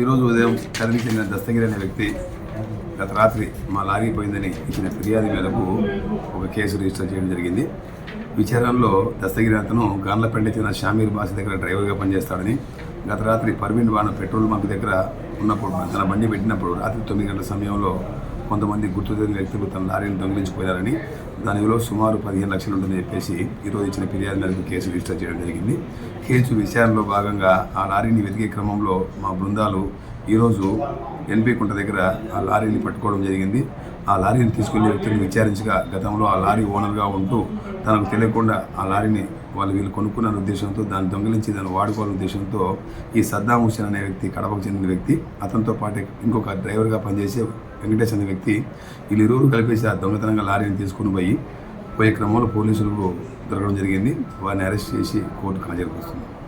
ఈరోజు ఉదయం కదిలికి చెందిన దస్తగిరి అనే వ్యక్తి గత రాత్రి మా లారీ పోయిందని ఇచ్చిన ఫిర్యాదు మేరకు ఒక కేసు రిజిస్టర్ చేయడం జరిగింది. విచారణలో దస్తగిరి అతను గాన్లపేట చెందిన షామీర్ బాస్ దగ్గర డ్రైవర్గా పనిచేస్తాడని గత రాత్రి పర్వీన్ బాణ పెట్రోల్ బంక్ దగ్గర ఉన్నప్పుడు తన బండి పెట్టినప్పుడు రాత్రి తొమ్మిది గంటల సమయంలో కొంతమంది గుర్తు తెలియని వ్యక్తులు తన లారీని దొంగిలించిపోయారని దాని విలువ సుమారు పదిహేను లక్షలు ఉందని చెప్పేసి ఈరోజు ఇచ్చిన ఫిర్యాదు మేరకు కేసు రిజిస్టర్ చేయడం జరిగింది. కేసు విచారణలో భాగంగా ఆ లారీని వెతికే క్రమంలో మా బృందాలు ఈరోజు ఎన్పి కుంట దగ్గర ఆ లారీని పట్టుకోవడం జరిగింది. ఆ లారీని తీసుకెళ్ళి వ్యక్తిని విచారించగా గతంలో ఆ లారీ ఓనర్గా ఉంటూ తనకు తెలియకుండా ఆ లారీని వాళ్ళు వీళ్ళు కొనుక్కున్న ఉద్దేశంతో దాన్ని దొంగిలించి దాన్ని వాడుకోవాలనే ఉద్దేశంతో ఈ సద్దాం హుసేన్ అనే వ్యక్తి కడపకు చెందిన వ్యక్తి అతనితో పాటు ఇంకొక డ్రైవర్గా పనిచేసే వెంకటేష్ అనే వ్యక్తి వీళ్ళిరువురు కలిపేసి ఆ దొంగతనంగా లారీని తీసుకుని పోయి పోయే క్రమంలో పోలీసులకు దొరకడం జరిగింది. వారిని అరెస్ట్ చేసి కోర్టుకు హాజరుపరుస్తున్నారు